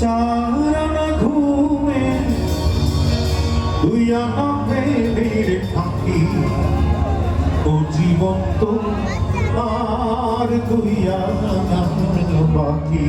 চারানা ঘুমে তুই আমাকে বেড়ে থাকি ও জীবন তো আর তুই বাকি।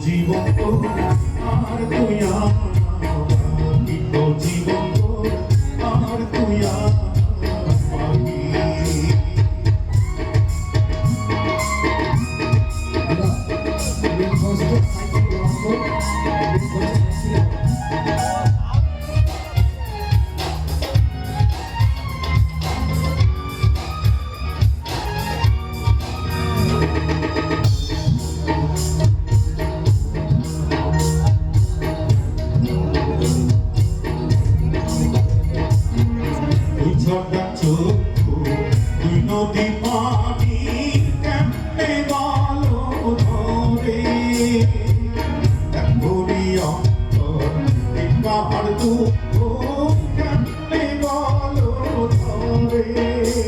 জীবন আর তুই আমার জীবন আর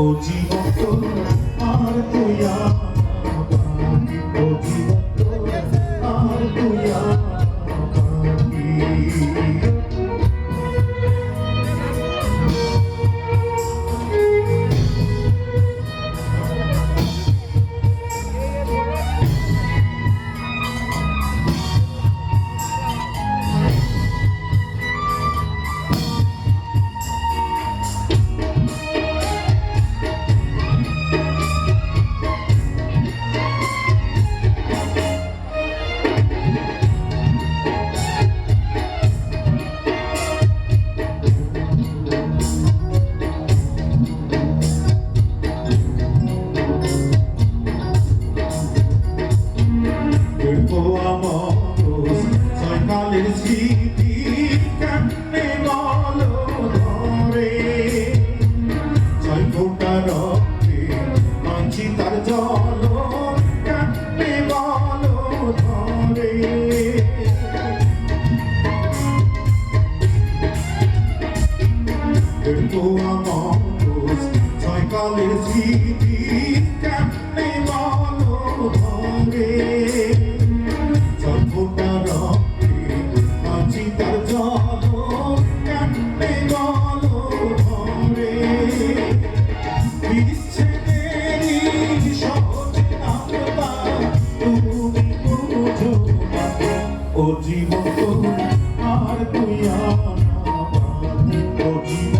手机 আমার দোষ জয়কালের স্মৃতি কেমনে মানো ভঙ্গে জন্মটা রক্তে বাঁচি তার জীবন, আর তুই আমার জীবন